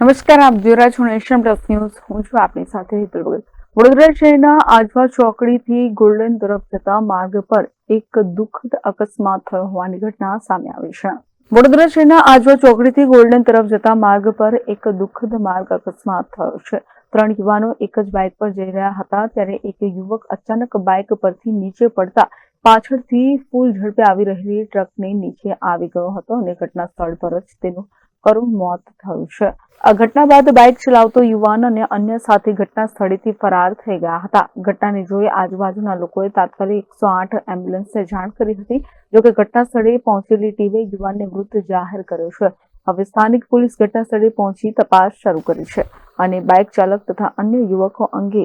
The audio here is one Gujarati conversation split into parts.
નમસ્કાર, આપ જોઈ રહ્યા છો નેશન પ્લસ ન્યૂઝ. હું છું આપની સાથે હિતલ ભગત. વડોદરા શહેરના આજવા ચોકડીથી ગોલ્ડન તરફ જતા માર્ગ પર એક દુઃખદ અકસ્માત થયો હોવાની ઘટના સામે આવી છે. વડોદરા શહેરના આજવા ચોકડીથી ગોલ્ડન તરફ જતા માર્ગ પર એક દુઃખદ માર્ગ અકસ્માત થયો છે. ત્રણ યુવાનો એક જ બાઇક પર જઈ રહ્યા હતા, ત્યારે એક યુવક અચાનક બાઇક પરથી નીચે પડતા પાછળથી ફૂલ ઝડપે આવી રહેલી ટ્રકને નીચે આવી ગયો હતો અને ઘટના સ્થળ પર જ તેનું કરુણ મોત થયું છે. આ ઘટના બાદ બાઇક ચલાવતો યુવાન અને અન્ય સાથી ઘટના સ્થળેથી ફરાર થઈ ગયા હતા. ઘટનાને જોઈ આજુબાજુના લોકોએ તાત્કાલિક એકસો આઠ એમ્બ્યુલન્સને જાણ કરી હતી જોકે ઘટના સ્થળે પહોંચેલી ટીમે યુવાનને મૃત જાહેર કર્યો છે. હવે સ્થાનિક પોલીસ ઘટના સ્થળે પહોંચી તપાસ શરૂ કરી છે અને બાઇક ચાલક તથા અન્ય યુવકો અંગે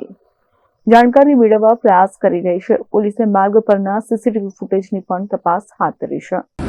જાણકારી મેળવવા પ્રયાસ કરી રહી છે. પોલીસે માર્ગ પરના સીસીટીવી ફૂટેજની પણ તપાસ હાથ ધરી છે.